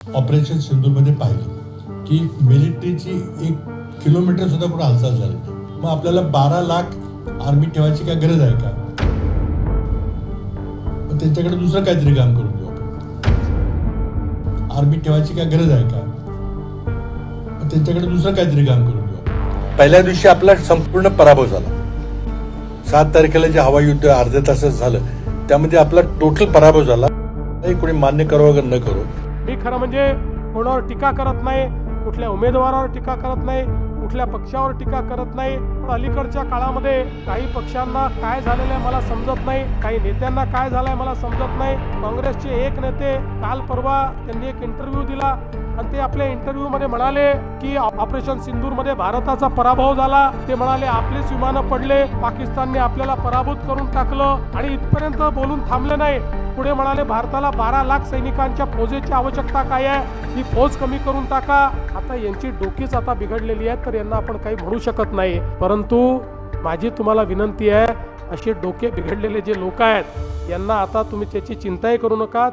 Operation सिंधूरमध्ये पाहिलं की मिलिटरीची एक किलोमीटर सुद्धा कुठं हालचाल झाली मग आपल्याला बारा लाख आर्मी ठेवायची काय गरज आहे का? मग त्यांच्याकडे दुसरं काहीतरी काम करून घेऊ आपण. आर्मी ठेवायची काय गरज आहे का? मग त्यांच्याकडे दुसरं काहीतरी काम करून घेऊ पहिल्या दिवशी आपला संपूर्ण पराभव झाला. सात तारखेला जे हवाई युद्ध अर्ध्या तासात झालं त्यामध्ये आपला टोटल पराभव झाला. नाही कोणी मान्य करो वगैरे न करो मी खरं म्हणजे कोणावर टीका करत नाही कुठल्या उमेदवारावर टीका करत नाही कुठल्या पक्षावर टीका करत नाही. पण अलीकडच्या काळामध्ये काही पक्षांना काय झालेलं आहे मला समजत नाही. काही नेत्यांना काय झालंय मला समजत नाही. काँग्रेसचे एक नेते काल परवा त्यांनी एक इंटरव्ह्यू दिला. आणि ते आपल्या इंटरव्ह्यू मध्ये म्हणाले की ऑपरेशन सिंदूरमध्ये भारताचा पराभव झाला. ते म्हणाले आपलेच विमानं पडले. पाकिस्तानने आपल्याला पराभूत करून टाकलं. आणि इथपर्यंत बोलून थांबले नाही. पुढे म्हणाले भारताला बारा लाख सैनिकांच्या फौजेची आवश्यकता काय आहे? ही फौज कमी करून टाका. आता यांची डोकीच आता बिघडलेली आहे. तर यांना आपण काही म्हणू शकत नाही. परंतु माझी तुम्हाला विनंती आहे असे डोके बिघडलेले जे लोक आहेत यांना आता तुम्ही त्याची चिंताही करू नका.